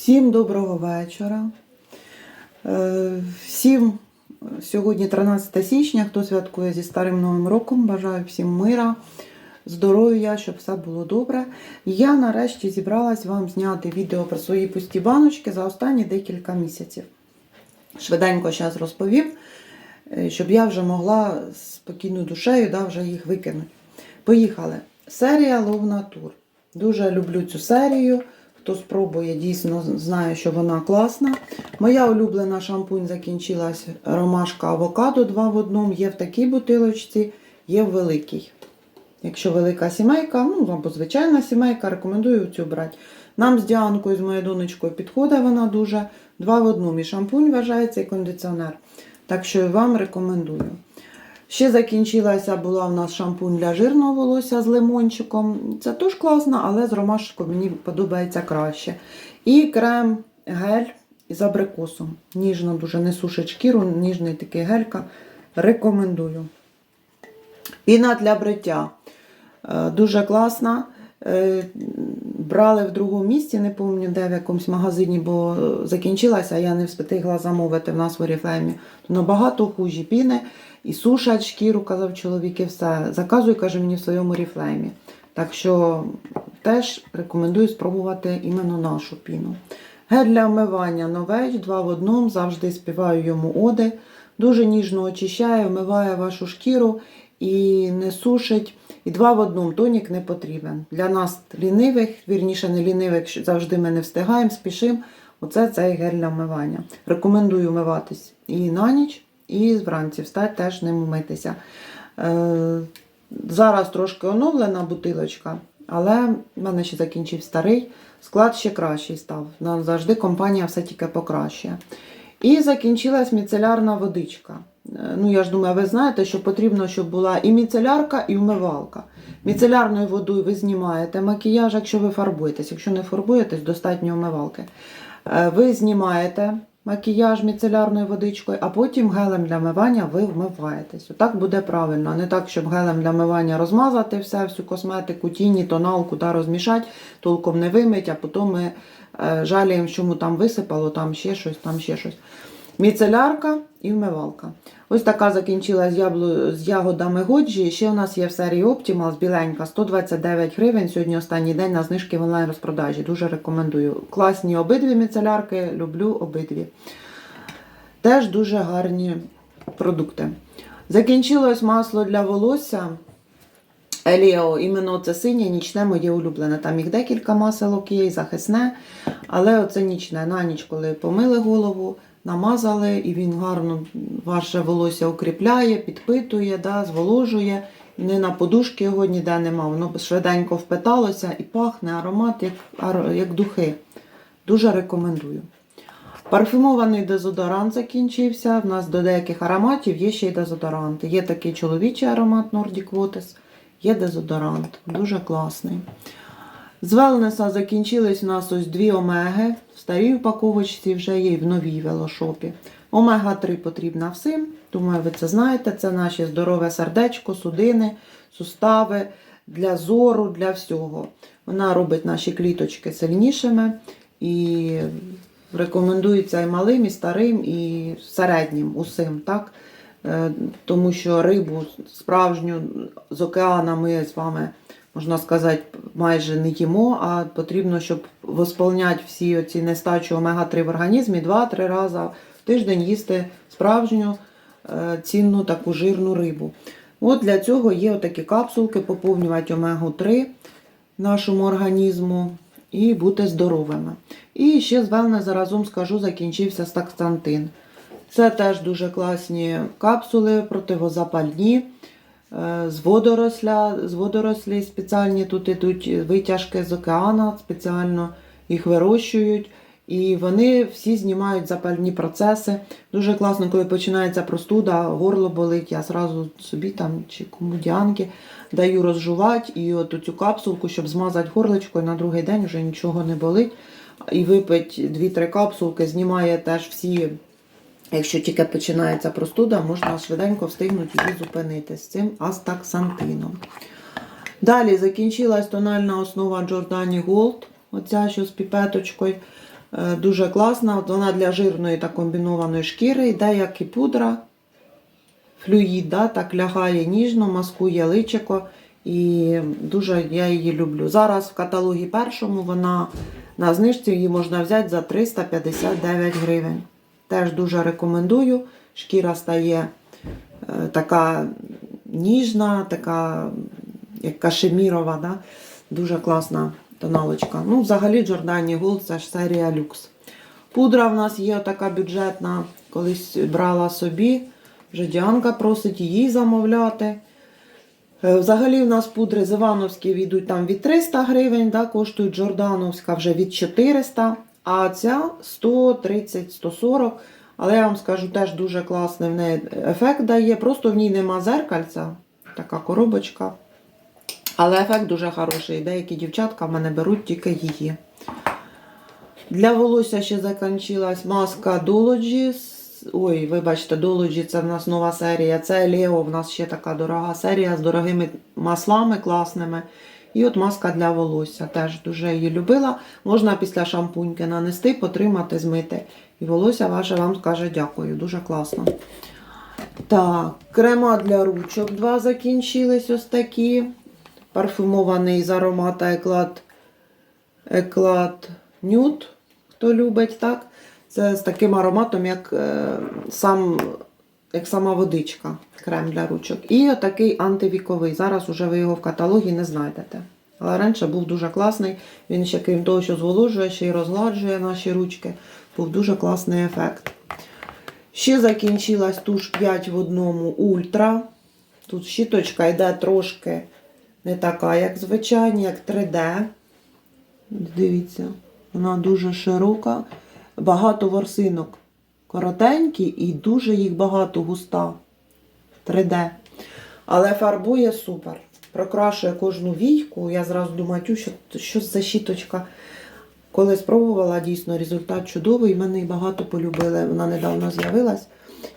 Всім доброго вечора. Е, Всім сьогодні 13 січня, хто святкує зі Старим Новим роком. Бажаю всім мира, здоров'я, щоб все було добре. Я нарешті зібралась вам зняти відео про свої пусті баночки за останні декілька місяців. Швиденько зараз розповім, е, щоб я вже могла спокійною душею да, вже їх викинути. Поїхали. Серія Love Natur. Дуже люблю цю серію. Хто спробує, дійсно знає, що вона класна. Моя улюблена шампунь закінчилась ромашка авокадо 2 в одному. Є в такій бутилочці, є в великій. Якщо велика сімейка, ну або звичайна сімейка, рекомендую цю брати. Нам з Діанкою, з моєю донечкою підходить вона дуже. Два в одному. І шампунь вважається, і кондиціонер. Так що вам рекомендую. Ще закінчилася була у нас шампунь для жирного волосся з лимончиком. Це теж класно, але з ромашкою мені подобається краще. І крем гель з абрикосом. Ніжно дуже не сушить шкіру, ніжний такий гелька. Рекомендую. Піна для бриття. Е, Дуже класна. Е, Брали в другому місці, не пам'ятаю, де в якомусь магазині, бо закінчилася, а я не встигла замовити в нас в Оріфлеймі. То набагато хужі піни і сушать шкіру, казав чоловік, і все. Заказуй, каже мені в своєму Оріфлеймі. Так що теж рекомендую спробувати іменно нашу піну. Гель для вмивання новеч, два в одному, завжди співаю йому оди. Дуже ніжно очищає, вмиває вашу шкіру і не сушить. І два в одному тонік не потрібен. Для нас лінивих, вірніше не лінивих, завжди ми не встигаємо, спішимо. Оце цей гель для вмивання. Рекомендую вмиватись і на ніч, і вранці встати теж ним умитися. Е, зараз трошки оновлена бутилочка, але в мене ще закінчив старий. Склад ще кращий став. Нам завжди компанія все тільки покращує. І закінчилась міцелярна водичка. Е, Ну, я ж думаю, ви знаєте, що потрібно, щоб була і міцелярка, і вмивалка. Міцелярною водою ви знімаєте макіяж, якщо ви фарбуєтесь. Якщо не фарбуєтесь, достатньо вмивалки. Е, Ви знімаєте макіяж міцелярною водичкою, а потім гелем для вмивання ви вмиваєтесь. Отак буде правильно. Не так, щоб гелем для вмивання розмазати все, всю косметику, тіні, тоналку та розмішати, толком не вимить, а потім ми е, жаліємо, чому там висипало, там ще щось, там ще щось. Міцелярка і вмивалка. Ось така закінчила з, яблу... з ягодами Годжі. Ще у нас є в серії Optimal з біленька 129 гривень. Сьогодні останній день на знижки в онлайн-розпродажі. Дуже рекомендую. Класні обидві міцелярки, люблю обидві. Теж дуже гарні продукти. Закінчилось масло для волосся. Еліо, іменно це синє, нічне моє улюблене. Там їх декілька маселок є захисне. Але оце нічне. На ніч, коли помили голову, намазали, і він гарно ваше волосся укріпляє, підпитує, да, зволожує. Не на подушки його ніде нема. Воно швиденько впиталося і пахне аромат, як, як духи. Дуже рекомендую. Парфюмований дезодорант закінчився. В нас до деяких ароматів є ще й дезодоранти. Є такий чоловічий аромат Nordic Waters, є дезодорант. Дуже класний. З велнеса закінчились у нас ось дві омеги. В старій упаковочці вже є і в новій велошопі. Омега-3 потрібна всім. Думаю, ви це знаєте. Це наше здорове сердечко, судини, сустави для зору, для всього. Вона робить наші кліточки сильнішими і рекомендується і малим, і старим, і середнім усім. так? Е, Тому що рибу справжню з океана ми з вами, можна сказати, майже не їмо, а потрібно, щоб восполняти всі ці нестачі омега-3 в організмі 2-3 рази в тиждень їсти справжню е, цінну таку жирну рибу. От для цього є отакі капсулки, поповнювати омегу-3 нашому організму і бути здоровими. І ще з вельне заразом скажу, закінчився стаксантин. Це теж дуже класні капсули противозапальні. Е, З водоросля, з водорослей спеціальні тут ідуть витяжки з океана, спеціально їх вирощують. І вони всі знімають запальні процеси. Дуже класно, коли починається простуда, горло болить. Я зразу собі там чи кому діанки даю розжувати і от цю капсулку, щоб змазати горлечко, і на другий день вже нічого не болить. І випить 2-3 капсулки, знімає теж всі Якщо тільки починається простуда, можна швиденько встигнути її зупинити з цим астаксантином. Далі закінчилась тональна основа Giordani Gold, оця що з піпеточкою. Е, Дуже класна. Вона для жирної та комбінованої шкіри йде як і пудра, флюїд, так лягає ніжно, маскує личико. І дуже я її люблю. Зараз в каталогі першому вона на знижці її можна взяти за 359 гривень. Теж дуже рекомендую. Шкіра стає е, така ніжна, така як кашемірова. Да? Дуже класна тоналочка. Ну, взагалі Giordani Gold це ж серія люкс. Пудра в нас є така бюджетна, колись брала собі. Вже Діанка просить її замовляти. Е, Взагалі в нас пудри з Івановські йдуть там від 300 гривень, да, коштують Джордановська вже від 400, а ця 130-140. Але я вам скажу, теж дуже класний в неї ефект дає. Просто в ній нема зеркальця, така коробочка. Але ефект дуже хороший. Деякі дівчатка в мене беруть тільки її. Для волосся ще закінчилась маска Dolody. Ой, вибачте, Dolody це в нас нова серія. Це Leo, в нас ще така дорога серія з дорогими маслами класними. І от маска для волосся. Теж дуже її любила. Можна після шампуньки нанести, потримати, змити. І волосся ваше вам скаже дякую. Дуже класно. Так, крема для ручок два закінчились ось такі. Парфумований з аромата еклад, еклад нюд, хто любить, так? Це з таким ароматом, як, е, сам, як сама водичка, крем для ручок. І отакий антивіковий. Зараз уже ви його в каталогі не знайдете. Але раніше був дуже класний. Він ще, крім того, що зволожує, ще й розгладжує наші ручки. Був дуже класний ефект. Ще закінчилась туш 5 в одному ультра. Тут щіточка йде трошки не така, як звичайні, як 3D. Дивіться, вона дуже широка. Багато ворсинок коротенькі і дуже їх багато густа. 3D. Але фарбує супер. Прокрашує кожну війку. Я зразу думаю, «Тю, що, що за щіточка. Коли спробувала, дійсно результат чудовий. Мене її багато полюбили. Вона недавно з'явилась.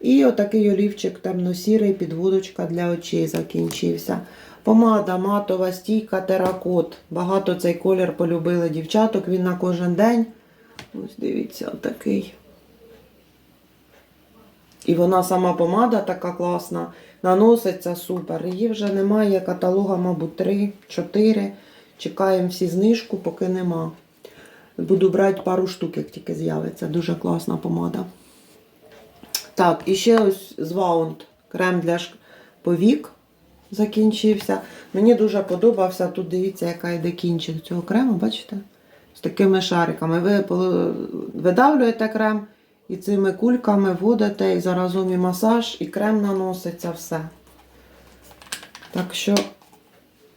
І отакий олівчик темно-сірий, підводочка для очей закінчився. Помада матова, стійка, теракот. Багато цей колір полюбили дівчаток. Він на кожен день. Ось дивіться, отакий. І вона сама помада така класна. Наноситься супер. Її вже немає. Каталога, мабуть, 3-4. Чекаємо всі знижку, поки нема. Буду брати пару штук, як тільки з'явиться. Дуже класна помада. Так, і ще ось з Ваунд крем для повік закінчився. Мені дуже подобався. Тут дивіться, яка йде кінчик цього крему, бачите? З такими шариками. Ви видавлюєте крем і цими кульками вводите, і заразом і масаж, і крем наноситься, все. Так що,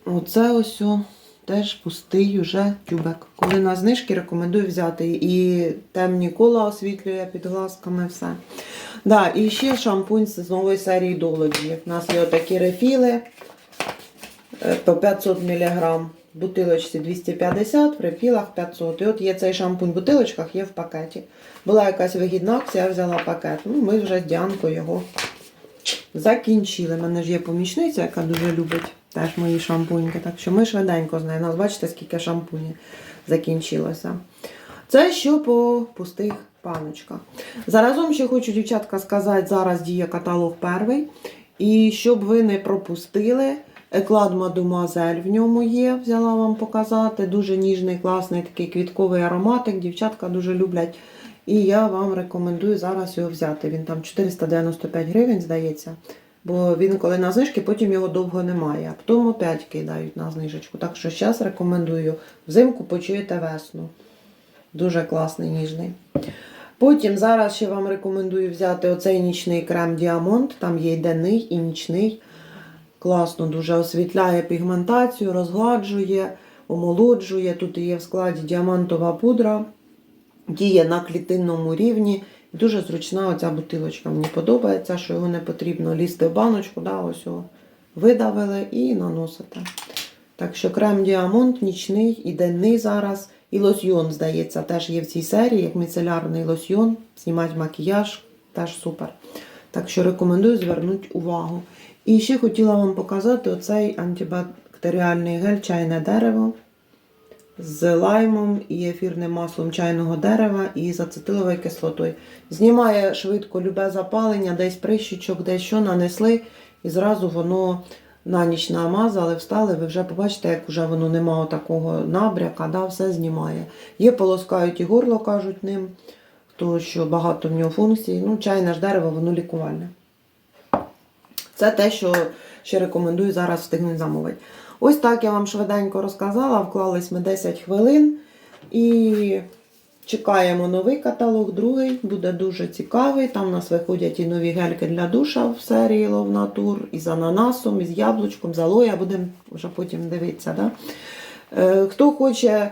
оце ось о, теж пустий уже тюбик. Коли на знижки рекомендую взяти. І темні кола освітлює під глазками, все. Да, і ще шампунь з нової серії Dolody. У нас є такі рефіли е, по 500 мг. Бутилочці 250, в рефілах 500. І от є цей шампунь в бутилочках, є в пакеті. Була якась вигідна акція, я взяла пакет. Ну, ми вже з Діанкою його закінчили. У мене ж є помічниця, яка дуже любить теж мої шампуньки. Так що ми швиденько з нею. Нас бачите, скільки шампунів закінчилося. Це що по пустих паночках. Заразом ще хочу, дівчатка, сказати, зараз діє каталог перший. І щоб ви не пропустили, еклад Мадемуазель в ньому є, взяла вам показати. Дуже ніжний, класний такий квітковий ароматик. Дівчатка дуже люблять. І я вам рекомендую зараз його взяти. Він там 495 гривень, здається. Бо він коли на знижки, потім його довго немає. А потім опять кидають на знижечку. Так що зараз рекомендую. Взимку почуєте весну. Дуже класний, ніжний. Потім зараз ще вам рекомендую взяти оцей нічний крем Діамонт. Там є і денний і нічний. Класно, дуже освітляє пігментацію, розгладжує, омолоджує. Тут є в складі діамантова пудра, діє на клітинному рівні. Дуже зручна оця бутилочка. Мені подобається, що його не потрібно лізти в баночку. Да, ось його видавили і наносите. Так що крем Діамонт нічний і денний зараз. І лосьйон, здається, теж є в цій серії, як міцелярний лосьйон. Знімати макіяж, теж супер. Так що рекомендую звернути увагу. І ще хотіла вам показати оцей антибактеріальний гель чайне дерево. з лаймом і ефірним маслом чайного дерева і з ацетиловою кислотою. Знімає швидко любе запалення, десь прищічок, десь що нанесли, і зразу воно на ніч намазали, встали, ви вже побачите, як вже воно немає такого набряка, да, все знімає. Є полоскають і горло, кажуть ним, тому що багато в нього функцій. Ну, чайне ж дерево, воно лікувальне. Це те, що ще рекомендую зараз встигнути замовити. Ось так я вам швиденько розказала. Вклались ми 10 хвилин і чекаємо новий каталог, другий буде дуже цікавий. Там у нас виходять і нові гельки для душа в серії Love Nature, і з ананасом, і з яблучком, з алоя. Будемо вже потім дивитися. Да? Е, Хто хоче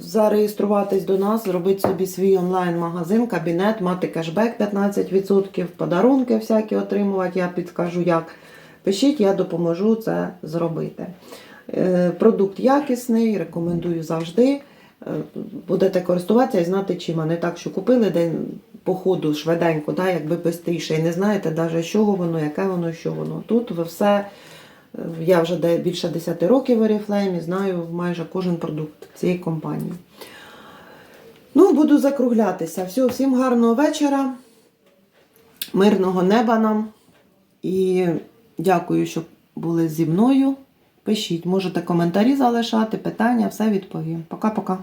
зареєструватись до нас, зробити собі свій онлайн-магазин, кабінет, мати кешбек 15%, подарунки всякі отримувати, я підскажу як. Пишіть, я допоможу це зробити. Е, Продукт якісний, рекомендую завжди. Е, Будете користуватися і знати чим, а не так, що купили день по ходу швиденько, да, якби швидше, і не знаєте навіть, з чого воно, яке воно, що воно. Тут ви все. Е, Я вже більше 10 років в Oriflame знаю майже кожен продукт цієї компанії. Ну, буду закруглятися. Все, всім гарного вечора, мирного неба нам. І дякую, що були зі мною. Пишіть, можете коментарі залишати, питання, все відповім. Пока-пока.